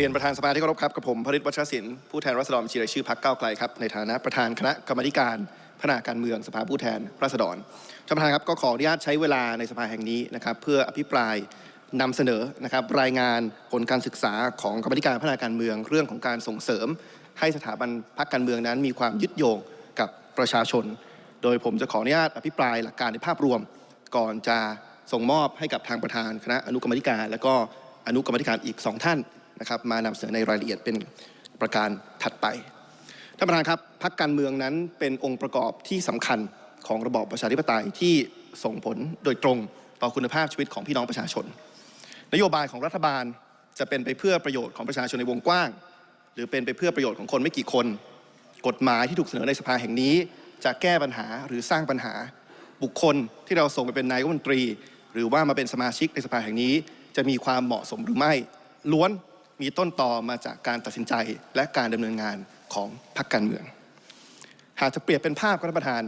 รียนประธานสภาที่เคารพครับกับผมพริตวัชรศิลป์ผู้แทนรัษฎรชีรายชื่อพรรคก้าวไกลครับในฐานะประธานคณะกรรมการพัฒนาการเมืองสภาผู้แทนราษฎรท่านประธานครับก็ขออนุญาตใช้เวลาในสภาแห่งนี้นะครับเพื่ออภิปรายนำเสนอนะครับรายงานผลการศึกษาของกรรมการพัฒนาการเมือง เรื่องของการส่งเสริม ให้สถาบันพรรคการเมืองนั้น มีความยึดโยงกับประชาชน โดยผมจะขออนุญาตอภิปรายหลักการในภาพรวม ก่อนจะส่งมอบให้กับทางประธานคณะอนุกรรมธิการ และก็อนุกรรมธิการอีกสองท่าน นะครับมานำเสนอในรายละเอียดเป็นประการถัดไปท่านประธานครับพรรคการเมืองนั้นเป็นองค์ประกอบที่สำคัญของระบอบประชาธิปไตยที่ส่งผลโดยตรงต่อคุณภาพชีวิตของพี่น้องประชาชน นโยบายของรัฐบาลจะเป็นไปเพื่อประโยชน์ของประชาชนในวงกว้าง หรือเป็นไปเพื่อประโยชน์ของคนไม่กี่คน กฎหมายที่ถูกเสนอในสภาแห่งนี้ จะแก้ปัญหาหรือสร้างปัญหา บุคคลที่เราส่งไปเป็นนายกรัฐมนตรี หรือว่ามาเป็นสมาชิกในสภาแห่งนี้ จะมีความเหมาะสมหรือไม่ ล้วน มีต้นตอมาจากการตัดสินใจและการดำเนินงานของพรรคการเมือง หากจะเปรียบเป็นภาพครับท่านประธาน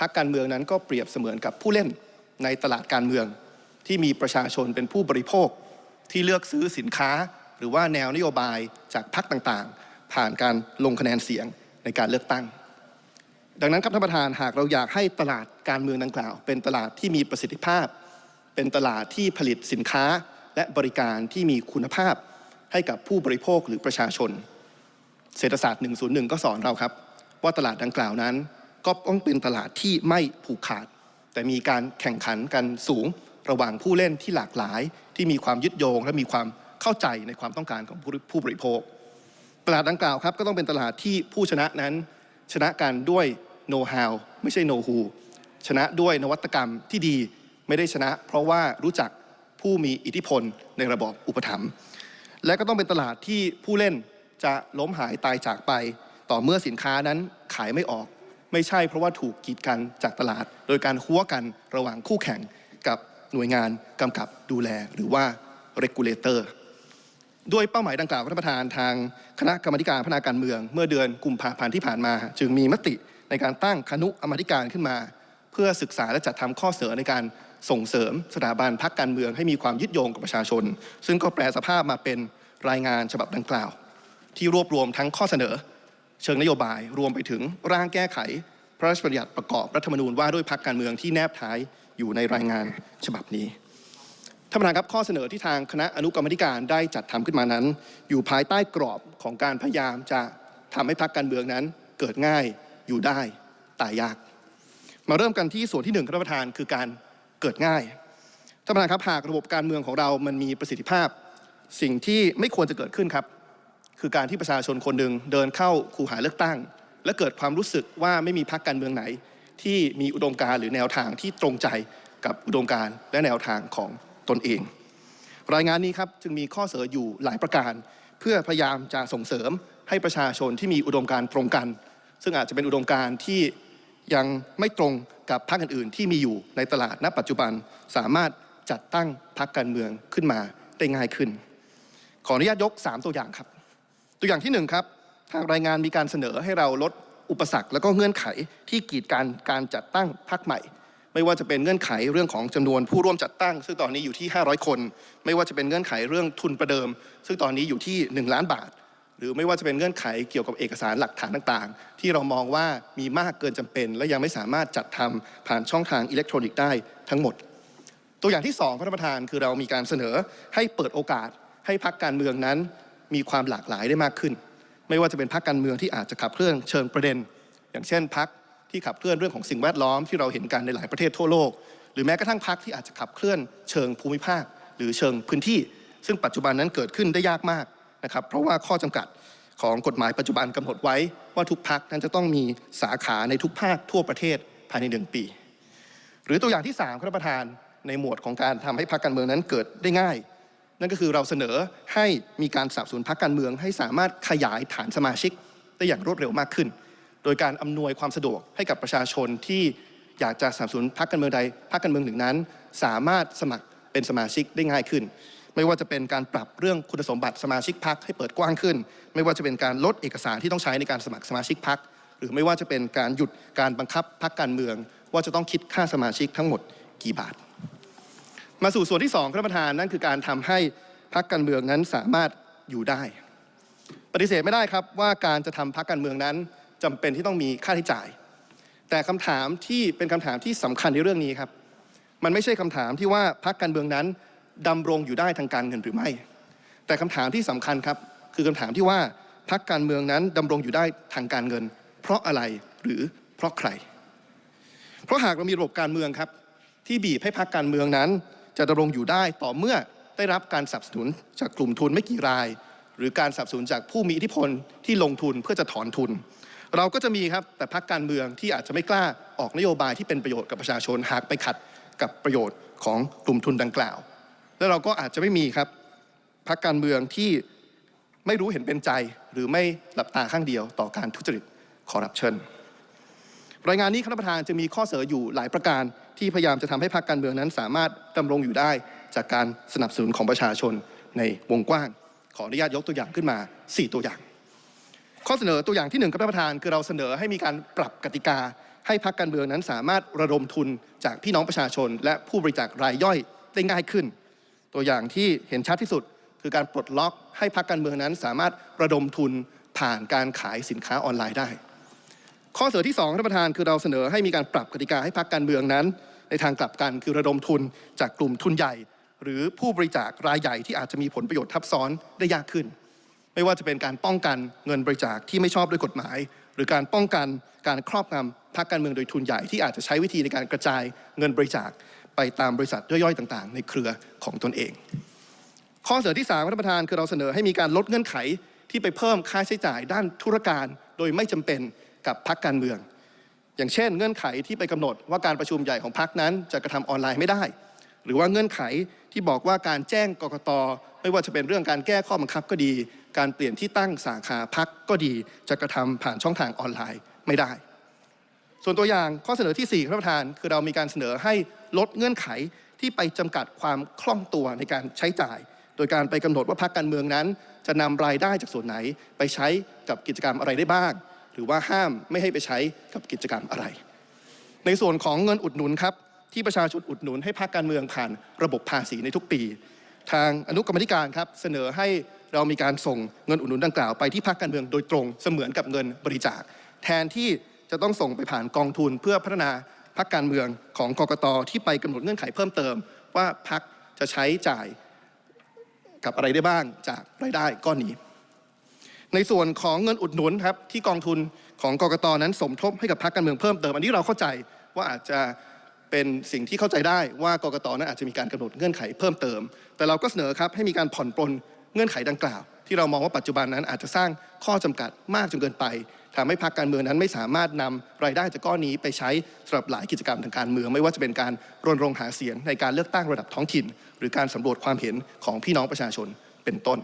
พรรคการเมืองนั้นก็เปรียบเสมือนกับผู้เล่นในตลาดการเมือง ที่มีประชาชนเป็นผู้บริโภค ที่เลือกซื้อสินค้า หรือว่าแนวนโยบายจากพรรคต่างๆ ผ่านการลงคะแนนเสียงในการเลือกตั้ง ดังนั้นครับท่านประธานหากเราอยากให้ตลาดการเมืองดังกล่าว เป็นตลาดที่มีประสิทธิภาพ เป็นตลาดที่ผลิตสินค้าและบริการที่มีคุณภาพ ให้กับผู้บริโภคหรือประชาชน เศรษฐศาสตร์ 101 ก็สอนเราครับ ว่าตลาดดังกล่าวนั้น ก็ต้องเป็นตลาดที่ไม่ผูกขาด แต่มีการแข่งขันกันสูงระหว่างผู้เล่นที่หลากหลาย ที่มีความยึดโยง และมีความเข้าใจในความต้องการของผู้บริโภค ตลาดดังกล่าวครับก็ต้องเป็นตลาดที่ผู้ชนะนั้น ชนะกันด้วยโน้ตฮาวไม่ใช่โนฮูชนะด้วยนวัตกรรมที่ดีไม่ได้ชนะ เพราะว่ารู้จักผู้มีอิทธิพลในระบอบอุปถัมภ์ และก็ต้องเป็นตลาดที่ผู้เล่นจะล้มหายตายจากไป ต่อเมื่อสินค้านั้นขายไม่ออก ไม่ใช่เพราะว่าถูกกีดกันจากตลาด โดยการหัวกันระหว่างคู่แข่งกับหน่วยงานกำกับดูแลหรือว่า regulator ด้วยเป้าหมายดังกล่าวท่านประธานทางคณะกรรมการพัฒนาการเมือง เมื่อเดือนกุมภาพันธ์ที่ผ่านมา จึงมีมติในการตั้งคณุกรรมาธิการขึ้นมา เพื่อศึกษาและจัดทำข้อเสนอในการ ส่งเสริมสถาบันพักการเมืองให้มีความยึดโยงกับประชาชน ซึ่งก็แปลสภาพมาเป็นรายงานฉบับดังกล่าว ที่รวบรวมทั้งข้อเสนอ เชิงนโยบายรวมไปถึงร่างแก้ไข พระราชบัญญัติประกอบรัฐธรรมนูญว่าด้วยพักการเมืองที่แนบท้ายอยู่ในรายงานฉบับนี้ท่านประธานครับข้อเสนอที่ทางคณะอนุกรรมธิการได้จัดทำขึ้นมานั้น อยู่ภายใต้กรอบของการพยายามจะทำให้พรรคการเมืองนั้น เกิดง่ายอยู่ได้ตายยาก มาเริ่มกันที่ส่วนที่หนึ่งครับท่านประธานคือการ เกิดง่ายท่านประธานครับหากระบบการเมืองของเรามันมีประสิทธิภาพ สิ่งที่ไม่ควรจะเกิดขึ้นครับ คือการที่ประชาชนคนหนึ่งเดินเข้าคูหาเลือกตั้ง และเกิดความรู้สึกว่าไม่มีพรรคการเมืองไหน ที่มีอุดมการณ์หรือแนวทางที่ตรงใจกับอุดมการณ์และแนวทางของตนเอง รายงานนี้ครับจึงมีข้อเสนออยู่หลายประการ เพื่อพยายามจะส่งเสริมให้ประชาชนที่มีอุดมการณ์ตรงกัน ซึ่งอาจจะเป็นอุดมการณ์ที่ ยังไม่ตรงกับพรรคอื่นๆ ที่มีอยู่ในตลาดณ ปัจจุบันสามารถจัดตั้งพรรคการเมืองขึ้นมาได้ง่ายขึ้น ขออนุญาตยก 3 ตัวอย่างครับ ตัวอย่างที่1ครับทางรายงานมีการเสนอให้เราลดอุปสรรค และก็เงื่อนไขที่กีดการการจัดตั้งพรรคใหม่ ไม่ว่าจะเป็นเงื่อนไขเรื่องของจำนวนผู้ร่วมจัดตั้ง ซึ่งตอนนี้อยู่ที่ 500 คน ไม่ว่าจะเป็นเงื่อนไขเรื่องทุนประเดิม ซึ่งตอนนี้อยู่ที่ 1 ล้านบาท หรือไม่ว่าจะเป็นเงื่อนไขเกี่ยวกับเอกสารหลักฐานต่างๆ ที่เรามองว่ามีมากเกินจำเป็น และยังไม่สามารถจัดทำผ่านช่องทางอิเล็กทรอนิกส์ได้ทั้งหมด ตัวอย่างที่2พระประธานคือเรามีการเสนอให้เปิดโอกาส ให้พักการเมืองนั้น มีความหลากหลายได้มากขึ้น ไม่ว่าจะเป็นพักการเมืองที่อาจจะขับเคลื่อนเชิงประเด็น อย่างเช่นพักที่ขับเคลื่อนเรื่องของสิ่งแวดล้อมที่เราเห็นกันในหลายประเทศทั่วโลก หรือแม้กระทั่งพักที่อาจจะขับเคลื่อนเชิงภูมิภาค หรือเชิงพื้นที่ ซึ่งปัจจุบันนั้นเกิดขึ้นได้ยากมาก นะครับเพราะว่าข้อจำกัดของกฎหมายปัจจุบันกำหนดไว้ว่าทุกพักนั้นจะต้องมีสาขาในทุกภาคทั่วประเทศภายในหนึ่งปี หรือตัวอย่างที่ 3 ครับท่านประธานในหมวดของการทำให้พรรคการเมืองนั้นเกิดได้ง่าย นั่นก็คือเราเสนอให้มีการสนับสนุนพรรคการเมืองให้สามารถขยายฐานสมาชิกได้อย่างรวดเร็วมากขึ้น โดยการอำนวยความสะดวกให้กับประชาชนที่อยากจะสนับสนุนพรรคการเมืองใดพรรคการเมืองหนึ่งนั้น สามารถสมัครเป็นสมาชิกได้ง่ายขึ้น ไม่ว่าจะเป็นการปรับเรื่องคุณสมบัติสมาชิกพรรคให้เปิดกว้างขึ้น ไม่ว่าจะเป็นการลดเอกสารที่ต้องใช้ในการสมัครสมาชิกพรรคหรือไม่ว่าจะเป็นการหยุดการบังคับพรรคการเมือง ว่าจะต้องคิดค่าสมาชิกทั้งหมดกี่บาท มาสู่ส่วนที่2ครับประธานนั่นคือการทำให้พรรคการเมืองนั้นสามารถอยู่ได้ ปฏิเสธไม่ได้ครับว่าการจะทำพักการเมืองนั้นจำเป็นที่ต้องมีค่าใช้จ่าย แต่คำถามที่เป็นคำถามที่สำคัญในเรื่องนี้ครับ มันไม่ใช่คำถามที่ว่าพักการเมืองนั้น ดำรงอยู่ได้ทางการเงินหรือไม่ แต่คำถามที่สำคัญครับ คือคำถามที่ว่าพักการเมืองนั้นดำรงอยู่ได้ทางการเงิน เพราะอะไรหรือเพราะใคร เพราะหากเรามีระบบการเมืองครับ ที่บีบให้พักการเมืองนั้น จะดำรงอยู่ได้ต่อเมื่อได้รับการสนับสนุนจากกลุ่มทุนไม่กี่ราย หรือการสนับสนุนจากผู้มีอิทธิพลที่ลงทุนเพื่อจะถอนทุน เราก็จะมีครับแต่พักการเมืองที่อาจจะไม่กล้าออกนโยบายที่เป็นประโยชน์กับประชาชนหากไปขัดกับประโยชน์ของกลุ่มทุนดังกล่าว แล้วเราก็อาจจะไม่มีครับพักการเมืองที่ไม่รู้เห็นเป็นใจ หรือไม่หลับตาข้างเดียวต่อการทุจริตคอร์รัปชันรายงานนี้คณะประธานจะมีข้อเสนออยู่หลายประการที่พยายามจะทำให้พรรคการเมืองนั้น สามารถดำรงอยู่ได้จากการสนับสนุนของประชาชนในวงกว้าง ขออนุญาตยกตัวอย่างขึ้นมา 4 ตัวอย่าง ข้อเสนอตัวอย่างที่หนึ่งครับท่านประธานคือเราเสนอให้มีการปรับกติกา ให้พรรคการเมืองนั้นสามารถระดมทุนจากพี่น้องประชาชน และผู้บริจาครายย่อยได้ง่ายขึ้น ตัวอย่างที่เห็นชัดที่สุด คือการปลดล็อกให้พรรคการเมืองนั้น สามารถระดมทุนผ่านการขายสินค้าออนไลน์ได้ ข้อเสนอที่2ท่านประธานคือเราเสนอให้มีการปรับกติกาให้พรรคการเมืองนั้น ในทางกลับกันคือระดมทุนจากกลุ่มทุนใหญ่ หรือผู้บริจาครายใหญ่ที่อาจจะมีผลประโยชน์ทับซ้อนได้ยากขึ้น ไม่ว่าจะเป็นการป้องกันเงินบริจาคที่ไม่ชอบด้วยกฎหมาย หรือการป้องกันการครอบงำพรรคการเมืองโดยทุนใหญ่ที่อาจจะใช้วิธีในการกระจายเงินบริจาค ไปตามบริษัทย่อยๆต่างๆ ในเครือของตนเอง ข้อเสนอที่3ครับท่านประธานคือเราเสนอให้มีการลดเงื่อนไขที่ไปเพิ่มค่าใช้จ่ายด้านธุรการ โดยไม่จำเป็นกับพรรคการเมือง อย่างเช่น เงื่อนไขที่ไปกำหนดว่าการประชุมใหญ่ของพรรคนั้นจะกระทำออนไลน์ไม่ได้ หรือว่าเงื่อนไขที่บอกว่าการแจ้งกกตไม่ว่าจะเป็นเรื่องการแก้ข้อบังคับก็ดี การเปลี่ยนที่ตั้งสาขาพรรคก็ดี จะกระทำผ่านช่องทางออนไลน์ไม่ได้ ส่วนตัวอย่างข้อเสนอที่ 4 ครับท่านประธาน คือเรามีการเสนอให้ลดเงื่อนไขที่ไปจำกัดความคล่องตัวในการใช้จ่าย โดยการไปกำหนดว่าพรรคการเมืองนั้น จะนำรายได้จากส่วนไหนไปใช้กับกิจกรรมอะไรได้บ้าง หรือว่าห้ามไม่ให้ไปใช้กับกิจกรรมอะไร ในส่วนของเงินอุดหนุนครับที่ประชาชนอุดหนุนให้พรรคการเมืองผ่านระบบภาษีในทุกปี ทางอนุกรรมธิการครับเสนอให้เรามีการส่งเงินอุดหนุนดังกล่าวไปที่พรรคการเมืองโดยตรงเสมือนกับเงินบริจาค แทนที่ จะต้องส่งไปผ่านกองทุนเพื่อพัฒนาพรรคการเมืองของกกตที่ไปกำหนดเงื่อนไขเพิ่มเติม ว่าพรรคจะใช้จ่ายกับอะไรได้บ้างจากรายได้ก้อนนี้ ในส่วนของเงินอุดหนุนครับที่กองทุนของกกตนั้นสมทบให้กับพรรคการเมืองเพิ่มเติม อันนี้เราเข้าใจว่าอาจจะเป็นสิ่งที่เข้าใจได้ว่ากกตนั้นอาจจะมีการกำหนดเงื่อนไขเพิ่มเติม แต่เราก็เสนอครับให้มีการผ่อนปลนเงื่อนไขดังกล่าว ที่เรามองว่าปัจจุบันนั้นอาจจะสร้างข้อจำกัดมากจนเกินไป ทำให้พรรคการเมืองนั้นไม่สามารถนำรายได้จากก้อนนี้ไปใช้สำหรับหลายกิจกรรมทางการเมือง ไม่ว่าจะเป็นการรณรงค์หาเสียงในการเลือกตั้งระดับท้องถิ่น หรือการสำรวจความเห็นของพี่น้องประชาชนเป็นต้น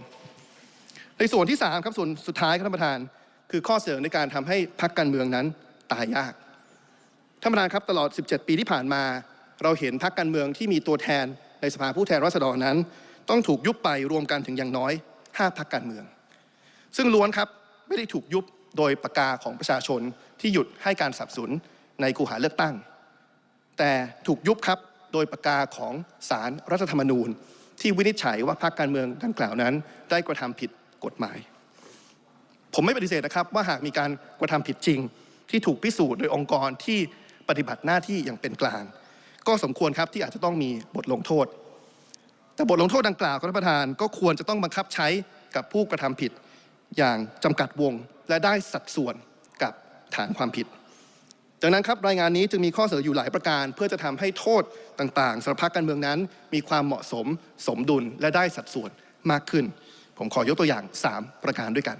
ในส่วนที่3ครับส่วนสุดท้ายครับท่านประธาน คือข้อเสนอในการทำให้พรรคการเมืองนั้นตายยากท่านประธานครับตลอด 17 ปีที่ผ่านมา เราเห็นพรรคการเมืองที่มีตัวแทนในสภาผู้แทนราษฎรนั้น ต้องถูกยุบไปรวมกันถึงอย่างน้อย 5พรรคการเมือง ซึ่งล้วนครับไม่ได้ถูกยุบ โดยปากกาของประชาชนที่หยุดให้การสนับสนุนในคูหาเลือกตั้ง แต่ถูกยุบครับโดยปากกาของศารรัฐธรรมนูญ ที่วินิจฉัยว่าพรรคการเมืองดังกล่าวนั้น ได้กระทำผิดกฎหมาย ผมไม่ปฏิเสธนะครับว่าหากมีการกระทำผิดจริง ที่ถูกพิสูจน์โดยองค์กรที่ปฏิบัติหน้าที่อย่างเป็นกลาง ก็สมควรครับที่อาจจะต้องมีบทลงโทษ แต่บทลงโทษดังกล่าวครับท่านประธานก็ควรจะต้องบังคับใช้กับผู้กระทำผิด อย่างจำกัดวงและได้สัดส่วนกับฐานความผิด ดังนั้นครับรายงานนี้จึงมีข้อเสนออยู่หลายประการ เพื่อจะทำให้โทษต่างๆสำหรับพรรคการเมืองนั้น มีความเหมาะสม สมดุลและได้สัดส่วนมากขึ้น ผมขอยกตัวอย่าง 3 ประการด้วยกัน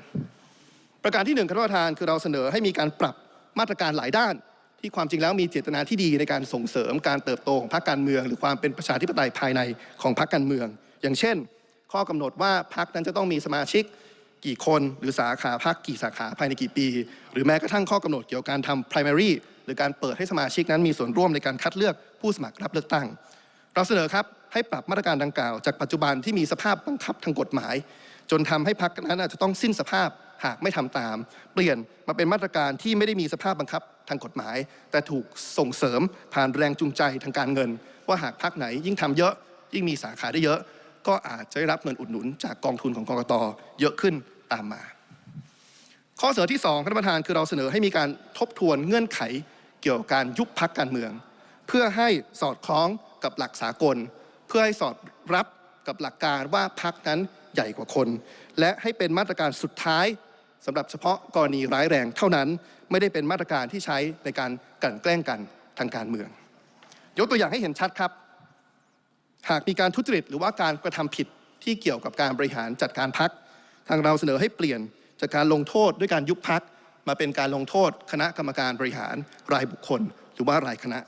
ประการที่ 1ครับท่านประธานคือเราเสนอให้มีการปรับมาตรการหลายด้าน ที่ความจริงแล้วมีเจตนาที่ดีในการส่งเสริมการเติบโตของพรรคการเมือง หรือความเป็นประชาธิปไตยภายในของพรรคการเมือง อย่างเช่น ข้อกำหนดว่าพรรคนั้นจะต้องมีสมาชิก กี่คน หรือสาขาพักกี่สาขาภายในกี่ปี หรือแม้กระทั่งข้อกำหนดเกี่ยวกับการทำ primary หรือการเปิดให้สมาชิกนั้นมีส่วนร่วมในการคัดเลือกผู้สมัครรับเลือกตั้ง เราเสนอครับให้ปรับมาตรการดังกล่าว จากปัจจุบันที่มีสภาพบังคับทางกฎหมาย จนทำให้พักนั้นอาจจะต้องสิ้นสภาพหากไม่ทำตาม เปลี่ยนมาเป็นมาตรการที่ไม่ได้มีสภาพบังคับทางกฎหมาย แต่ถูกส่งเสริมผ่านแรงจูงใจทางการเงิน ว่าหากพักไหนยิ่งทำเยอะ ยิ่งมีสาขาได้เยอะ ก็อาจจะได้รับเงินอุดหนุนจากกองทุนของกกตเยอะขึ้น ตามมา ข้อเสนอที่2ท่านประธานคือเราเสนอให้มีการทบทวนเงื่อนไขเกี่ยวกับการยุบพักการเมือง เพื่อให้สอดคล้องกับหลักสากล เพื่อให้สอดรับกับหลักการว่าพักนั้นใหญ่กว่าคน และให้เป็นมาตรการสุดท้ายสำหรับเฉพาะกรณีร้ายแรงเท่านั้น ไม่ได้เป็นมาตรการที่ใช้ในการกลั่นแกล้งกันทางการเมือง ยกตัวอย่างให้เห็นชัดครับ หากมีการทุจริตหรือว่าการกระทำผิดที่เกี่ยวกับการบริหารจัดการพัก ทางเราเสนอให้เปลี่ยนจากการลงโทษด้วยการยุบพักมาเป็นการลงโทษคณะกรรมการบริหารรายบุคคล หรือว่ารายคณะ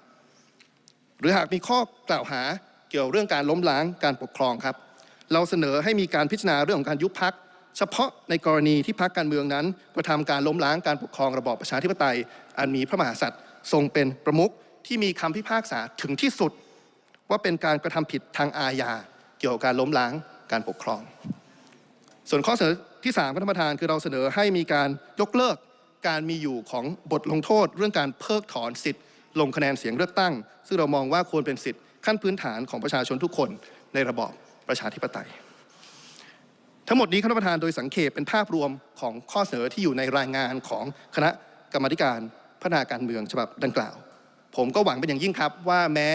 หรือหากมีข้อกล่าวหาเกี่ยวเรื่องการล้มล้างการปกครองครับ เราเสนอให้มีการพิจารณาเรื่องของการยุบพักเฉพาะในกรณีที่พักการเมืองนั้นกระทำการล้มล้างการปกครองระบอบประชาธิปไตย อันมีพระมหากษัตริย์ทรงเป็นประมุขที่มีคำพิพากษาถึงที่สุด ว่าเป็นการกระทำผิดทางอาญาเกี่ยวกับการล้มล้างการปกครอง ส่วนข้อเสนอที่3ครับท่านประธานคือเราเสนอให้มีการยกเลิกการมีอยู่ของบทลงโทษ เรื่องการเพิกถอนสิทธิ์ ลงคะแนนเสียงเลือกตั้ง ซึ่งเรามองว่าควรเป็นสิทธิ์ขั้นพื้นฐานของประชาชนทุกคนในระบอบประชาธิปไตย ทั้งหมดนี้ครับท่านประธานโดยสังเขปเป็นภาพรวมของข้อเสนอที่อยู่ในรายงานของคณะกรรมการพัฒนาการเมืองฉบับดังกล่าว ผมก็หวังเป็นอย่างยิ่งครับว่าแม้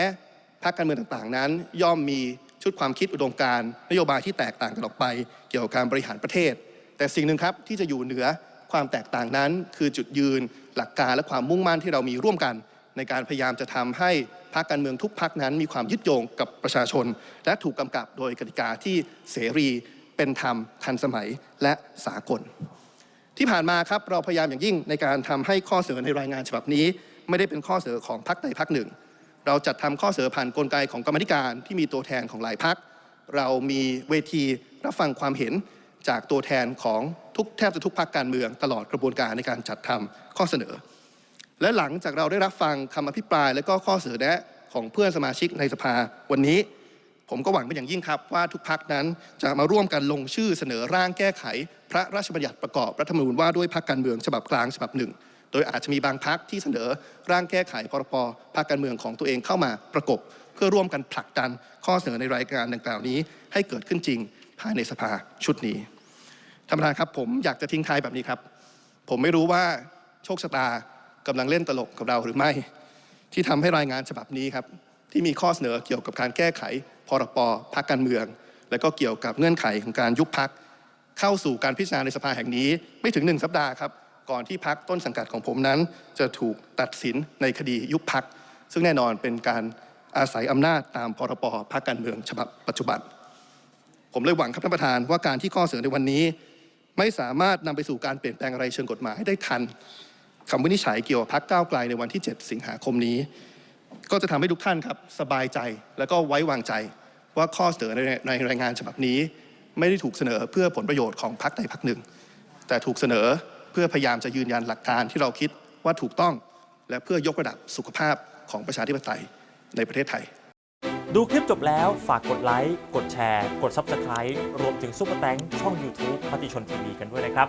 พรรคการเมืองต่างๆ นั้น ย่อมมี ชุดความคิดอุดมการนโยบายที่แตกต่างกันออกไป เกี่ยวกับการบริหารประเทศ แต่สิ่งหนึ่งครับที่จะอยู่เหนือความแตกต่างนั้น คือจุดยืน หลักการและความมุ่งมั่นที่เรามีร่วมกัน ในการพยายามจะทำให้พรรคการเมืองทุกพรรคนั้น มีความยึดโยงกับประชาชน และถูกกำกับโดยกติกาที่เสรีเป็นธรรมทันสมัยและสากล ที่ผ่านมาครับเราพยายามอย่างยิ่งในการทำให้ข้อเสนอในรายงานฉบับนี้ ไม่ได้เป็นข้อเสนอของพรรคใดพรรคหนึ่ง เราจัดทำข้อเสนอผ่านกลไกของกรรมธิการที่มีตัวแทนของหลายพรรคเรามีเวทีรับฟังความเห็นจากตัวแทนของทุกแทบจะทุกพรรคการเมืองตลอดกระบวนการในการจัดทำข้อเสนอ และหลังจากเราได้รับฟังคำอภิปราย และก็ข้อเสนอแนะของเพื่อนสมาชิกในสภาวันนี้ ผมก็หวังเป็นอย่างยิ่งครับ ว่าทุกพักนั้นจะมาร่วมกันลงชื่อเสนอร่างแก้ไข พระราชบัญญัติประกอบรัฐธรรมนูญว่าด้วยพักการเมืองฉบับกลางฉบับหนึ่ง โดยอาจจะมีบางพักที่เสนอร่างแก้ไขพรปพักการเมืองของตัวเองเข้ามาประกบ เพื่อร่วมกันผลักดันข้อเสนอในรายการดังกล่าวนี้ ให้เกิดขึ้นจริงภายในสภาชุดนี้ท่านประธานครับผมอยากจะทิ้งท้ายแบบนี้ครับ ผมไม่รู้ว่าโชคชะตากำลังเล่นตลกกับเราหรือไม่ ที่ทำให้รายงานฉบับนี้ครับที่มีข้อเสนอเกี่ยวกับการแก้ไขพรปพักการเมือง และก็เกี่ยวกับเงื่อนไขของการยุบพักเข้าสู่การพิจารณาในสภาแห่งนี้ ไม่ถึงหนึ่งสัปดาห์ครับ ก่อนที่พักต้นสังกัดของผมนั้น จะถูกตัดสินในคดียุบพัก ซึ่งแน่นอนเป็นการอาศัยอำนาจตามพรปพักการเมืองฉบับปัจจุบัน ผมเลยหวังครับท่านประธานว่าการที่ข้อเสนอในวันนี้ ไม่สามารถนำไปสู่การเปลี่ยนแปลงอะไรเชิงกฎหมายได้ทันคำวินิจฉัยเกี่ยวกับพักก้าวไกลในวันที่ 7 สิงหาคมนี้ ก็จะทำให้ทุกท่านครับสบายใจและก็ไว้วางใจว่าข้อเสนอในในรายงานฉบับนี้ ไม่ได้ถูกเสนอเพื่อผลประโยชน์ของพรรคใดพรรคหนึ่ง แต่ถูกเสนอ เพื่อพยายามจะยืนยันหลักการที่เราคิดว่าถูกต้อง และเพื่อยกระดับสุขภาพของประชาธิปไตยในประเทศไทย ดูคลิปจบแล้วฝากกดไลค์กดแชร์ กด Subscribe รวมถึงซุปเปอร์แตงช่อง YouTube มติชนทีวีกันด้วยนะครับ